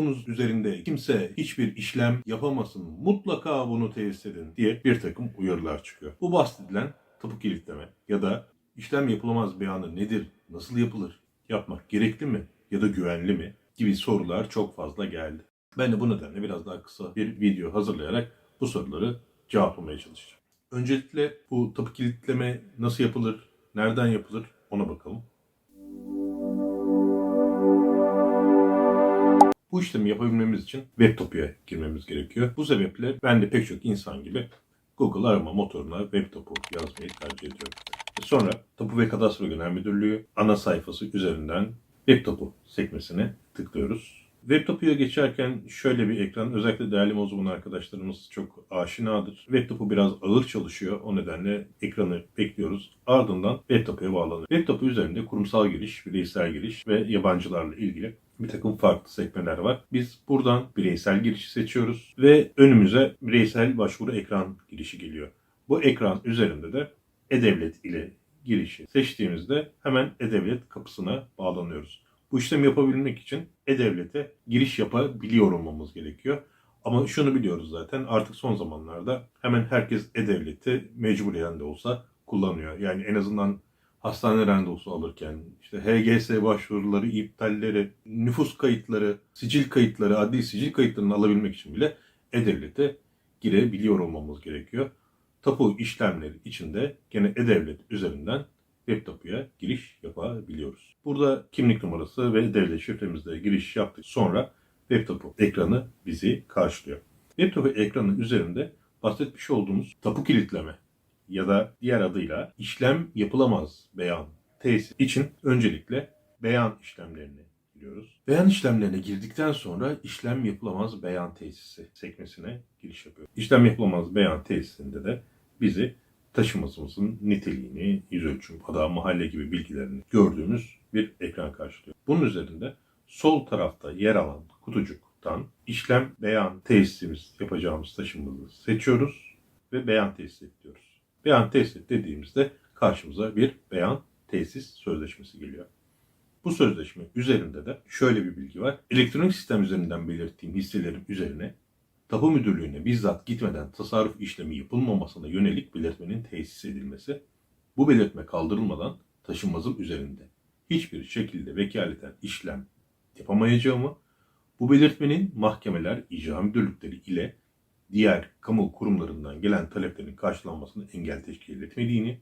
tapunuz üzerinde kimse hiçbir işlem yapamasın, mutlaka bunu tesis edin diye bir takım uyarılar çıkıyor. Bu bahsedilen tapu kilitleme ya da işlem yapılamaz beyanı nedir, nasıl yapılır, yapmak gerekli mi ya da güvenli mi gibi sorular çok fazla geldi. Ben de bu nedenle biraz daha kısa bir video hazırlayarak bu soruları cevaplamaya çalışacağım. Öncelikle bu tapu kilitleme nasıl yapılır, nereden yapılır ona bakalım. Bu işlemi yapabilmemiz için Webtop'ya girmemiz gerekiyor. Bu sebeple ben de pek çok insan gibi Google arama motoruna Webtop'u yazmayı tercih ediyorum. Sonra Tapu ve Kadastro Genel Müdürlüğü ana sayfası üzerinden Webtop'u sekmesine tıklıyoruz. Webtop'ya geçerken şöyle bir ekran, özellikle değerli mozlumun arkadaşlarımız çok aşinadır. Webtop'u biraz ağır çalışıyor, o nedenle ekranı bekliyoruz. Ardından Webtop'ya bağlanıyor. Webtop üzerinde kurumsal giriş, bireysel giriş ve yabancılarla ilgili bir takım farklı sekmeler var. Biz buradan bireysel girişi seçiyoruz ve önümüze bireysel başvuru ekran girişi geliyor. Bu ekran üzerinde de e-devlet ile girişi seçtiğimizde hemen e-devlet kapısına bağlanıyoruz. Bu işlemi yapabilmek için e-devlete giriş yapabiliyor olmamız gerekiyor. Ama şunu biliyoruz zaten artık son zamanlarda hemen herkes e-devleti mecburiyen de olsa kullanıyor. Yani en azından hastane randevusu alırken, işte HGS başvuruları, iptalleri, nüfus kayıtları, sicil kayıtları, adli sicil kayıtlarını alabilmek için bile e-devlete girebiliyor olmamız gerekiyor. Tapu işlemleri içinde gene e-devlet üzerinden web tapuya giriş yapabiliyoruz. Burada kimlik numarası ve devlet şifremizle giriş yaptık. Sonra web tapu ekranı bizi karşılıyor. Web tapu ekranı üzerinde bahsetmiş olduğumuz tapu kilitleme ya da diğer adıyla işlem yapılamaz beyan tesis için öncelikle beyan işlemlerine giriyoruz. Beyan işlemlerine girdikten sonra işlem yapılamaz beyan tesisi sekmesine giriş yapıyoruz. İşlem yapılamaz beyan tesisinde de bizi taşımızımızın niteliğini, yüz ölçüm, ada, mahalle gibi bilgilerini gördüğümüz bir ekran karşılıyor. Bunun üzerinde sol tarafta yer alan kutucuktan işlem beyan tesisimiz yapacağımız taşımımızı seçiyoruz ve beyan tesis et diyoruz. Beyan tesis et dediğimizde karşımıza bir beyan tesis sözleşmesi geliyor. Bu sözleşme üzerinde de şöyle bir bilgi var. Elektronik sistem üzerinden belirttiğim hisselerin üzerine Tapu Müdürlüğü'ne bizzat gitmeden tasarruf işlemi yapılmamasına yönelik belirtmenin tesis edilmesi, bu belirtme kaldırılmadan taşınmazım üzerinde hiçbir şekilde vekaleten işlem yapamayacağımı, bu belirtmenin mahkemeler, icra müdürlükleri ile diğer kamu kurumlarından gelen taleplerin karşılanmasına engel teşkil etmediğini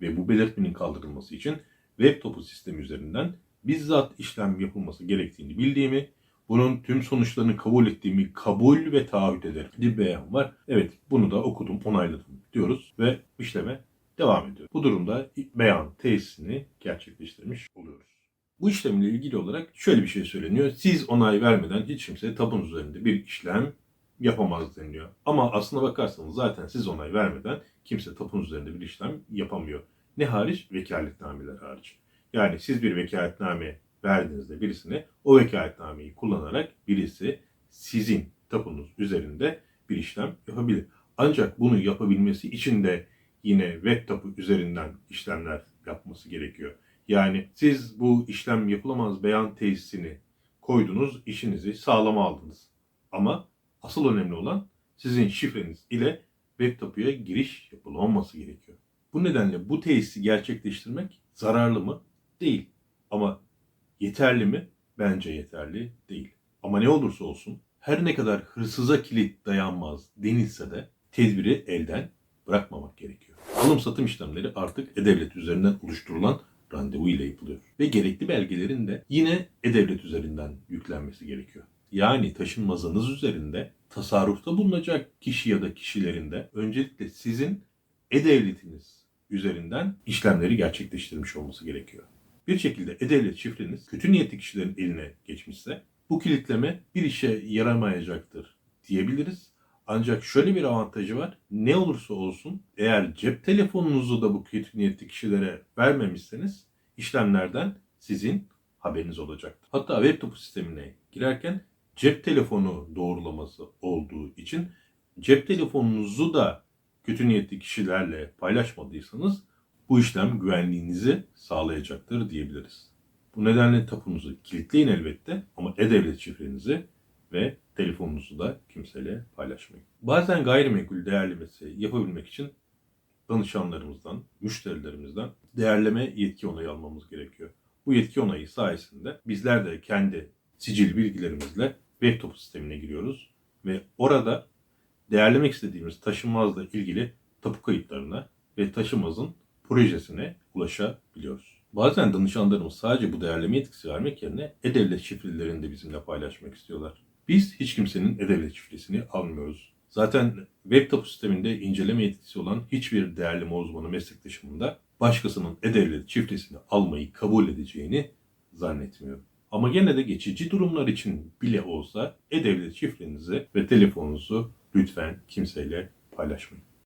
ve bu belirtmenin kaldırılması için web topu sistemi üzerinden bizzat işlem yapılması gerektiğini bildiğimi, bunun tüm sonuçlarını kabul ettiğimi kabul ve taahhüt ederim. Bir beyan var. Evet bunu da okudum, onayladım diyoruz ve işleme devam ediyor. Bu durumda beyan tesisini gerçekleştirmiş oluyoruz. Bu işlemle ilgili olarak şöyle bir şey söyleniyor. Siz onay vermeden hiç kimse tapunuz üzerinde bir işlem yapamaz deniliyor. Ama aslına bakarsanız zaten siz onay vermeden kimse tapunuz üzerinde bir işlem yapamıyor. Ne hariç? Vekaletnameler hariç. Yani siz bir vekaletname verdiğinizde birisine o vekaletnameyi kullanarak birisi sizin tapunuz üzerinde bir işlem yapabilir. Ancak bunu yapabilmesi için de yine web tapu üzerinden işlemler yapması gerekiyor. Yani siz bu işlem yapılamaz beyan tesisini koydunuz, işinizi sağlama aldınız. Ama asıl önemli olan sizin şifreniz ile web tapuya giriş yapılmaması gerekiyor. Bu nedenle bu tesisi gerçekleştirmek zararlı mı? Değil. Ama yeterli mi? Bence yeterli değil. Ama ne olursa olsun her ne kadar hırsıza kilit dayanmaz denilse de tedbiri elden bırakmamak gerekiyor. Alım satım işlemleri artık E-Devlet üzerinden oluşturulan randevu ile yapılıyor. Ve gerekli belgelerin de yine E-Devlet üzerinden yüklenmesi gerekiyor. Yani taşınmazınız üzerinde tasarrufta bulunacak kişi ya da kişilerin de öncelikle sizin E-Devletiniz üzerinden işlemleri gerçekleştirmiş olması gerekiyor. Bir şekilde E-Devlet şifreniz kötü niyetli kişilerin eline geçmişse bu kilitleme bir işe yaramayacaktır diyebiliriz. Ancak şöyle bir avantajı var. Ne olursa olsun eğer cep telefonunuzu da bu kötü niyetli kişilere vermemişseniz işlemlerden sizin haberiniz olacaktır. Hatta web topu sistemine girerken cep telefonu doğrulaması olduğu için cep telefonunuzu da kötü niyetli kişilerle paylaşmadıysanız bu işlem güvenliğinizi sağlayacaktır diyebiliriz. Bu nedenle tapunuzu kilitleyin elbette ama e-devlet şifrenizi ve telefonunuzu da kimseyle paylaşmayın. Bazen gayrimenkul değerlemesi yapabilmek için danışanlarımızdan, müşterilerimizden değerleme yetki onayı almamız gerekiyor. Bu yetki onayı sayesinde bizler de kendi sicil bilgilerimizle web topu sistemine giriyoruz ve orada değerlemek istediğimiz taşınmazla ilgili tapu kayıtlarına ve taşımazın projesine ulaşabiliyoruz. Bazen danışanlarımız sadece bu değerleme yetkisi vermek yerine e-devlet şifrelerini de bizimle paylaşmak istiyorlar. Biz hiç kimsenin e-devlet şifresini almıyoruz. Zaten web tapu sisteminde inceleme yetkisi olan hiçbir değerleme uzmanı meslektaşımın da başkasının e-devlet şifresini almayı kabul edeceğini zannetmiyorum. Ama gene de geçici durumlar için bile olsa e-devlet şifrenizi ve telefonunuzu lütfen kimseyle paylaşmayın.